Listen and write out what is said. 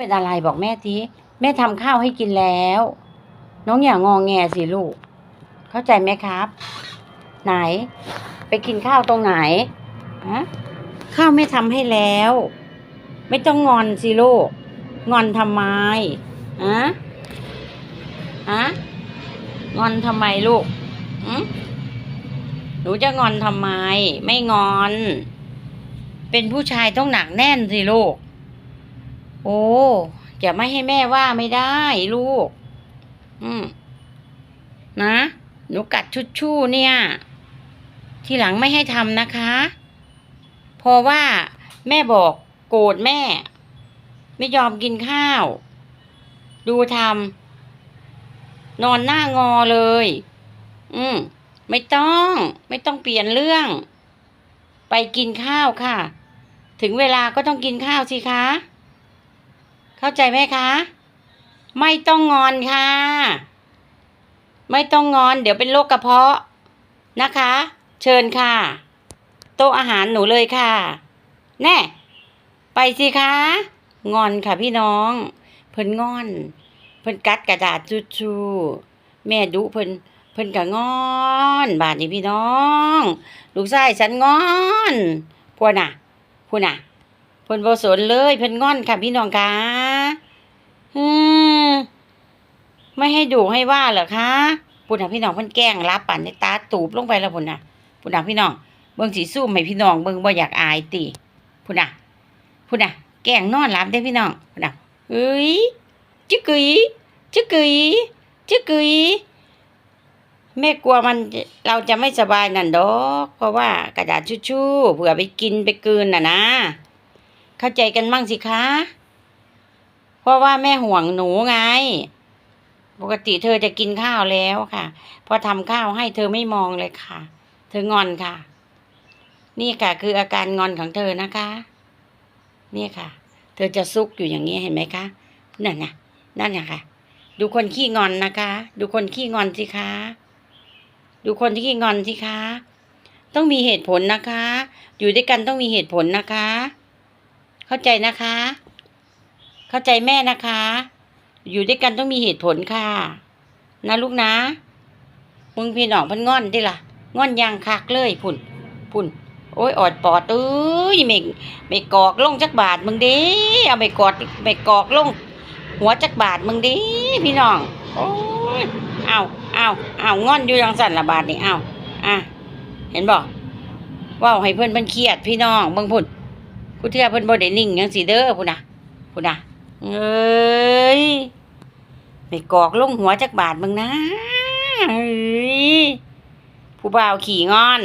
เป็นอะไรบอกแม่ทีแม่ทำข้าวให้กินแล้ว น้องอย่างงองแงสิลูก เข้าใจไหมครับ ไหน ไปกินข้าวตรงไหนฮะข้าวแม่ทำให้แล้ว ไม่ต้องงอนสิลูกงอนทำไมฮะฮะงอนทำไมลูกอืมหนูจะงอนทำไม ไม่งอน เป็นผู้ชายต้องหนักแน่นสิลูก โอ้จะไม่ให้แม่ว่าไม่ได้ลูก อืม นะ หนูกัดชุดชู่เนี่ย ทีหลังไม่ให้ทำนะคะ เพราะว่าแม่บอกโกรธแม่ ไม่ยอมกินข้าว ดูทำนอนหน้างอเลย อืม ไม่ต้อง ไม่ต้องเปลี่ยนเรื่อง ไปกินข้าวค่ะ ถึงเวลาก็ต้องกินข้าวสิคะ เข้าใจไหมคะ ไม่ต้องงอนค่ะ ไม่ต้องงอน เดี๋ยวเป็นโรคกระเพาะนะคะ เชิญค่ะ โต๊ะอาหารหนูเลยค่ะ แน่ ไปสิคะ งอนค่ะพี่น้อง เพิ่นงอน เพิ่นกัดกระดาษจูจูแม่ดุเพิ่นเพิ่นก็งอนบาดนี้พี่น้อง ลูกชายฉันงอนพวน่ะพวน่ะ เพิ่นบ่สนเลยเพิ่นงอนค่ะพี่น้องคะอืมไม่ให้ดุให้ว่าเหรอคะปุ่นน่ะพี่น้องเพิ่นแกล้งรับปั่นในตาตูบลงไปแล้วพุ่นน่ะพุ่นน่ะพี่น้องเบิ่งสิสู้ให้พี่น้องเบิ่งบ่อยากอายติพุ่นน่ะพุ่นน่ะ แกล้งนอนหลับได้พี่น้องพุ่นน่ะเอ้ยจึกกึยจึกกึยจึกกึยแม่กลัวมันเราจะไม่สบายนั่นดอก เพราะว่ากระดาษชู่ๆเผื่อไปกินไปกืนน่ะนะ เข้าใจกันบ้างสิคะ เพราะว่าแม่ห่วงหนูไง ปกติเธอจะกินข้าวแล้วค่ะ พอทำข้าวให้เธอไม่มองเลยค่ะ เธองอนค่ะ นี่ค่ะคืออาการงอนของเธอนะคะ นี่ค่ะ เธอจะซุกอยู่อย่างนี้เห็นไหมคะ นั่นนะนั่นนะค่ะ ดูคนขี้งอนนะคะ ดูคนขี้งอนสิคะ ดูคนที่ขี้งอนสิคะ ต้องมีเหตุผลนะคะ อยู่ด้วยกันต้องมีเหตุผลนะคะ เข้าใจนะคะ เข้าใจแม่นะคะ อยู่ด้วยกันต้องมีเหตุผลค่ะ นะลูกนะ มึงพี่น้องพันง่อนดิล่ะง่อนยางคักเลยพุ่น พุ่น โอ้ยออดปอดเอ้ยไม่ไม่กอกลงจักบาทมึงดิเอาไม่กอดไม่กอกลง หัวจักบาทมึงดิพี่น้องโอ้ยเอาเอาเอางอนอยู่ยังสั่นละบาทนี่เอาอะเห็นบอกว่าให้เพื่อนเพิ่นเครียดพี่น้องเบิ่งพุ่น คุณเทียเพิ่นบ่ได้นิ่งยังสีเด้อพุ่นน่ะพุ่นน่ะเอ้ยไม่กอกลงหัวจักบาทมึงนะเอ้ยผู้บ่าวขี่งอน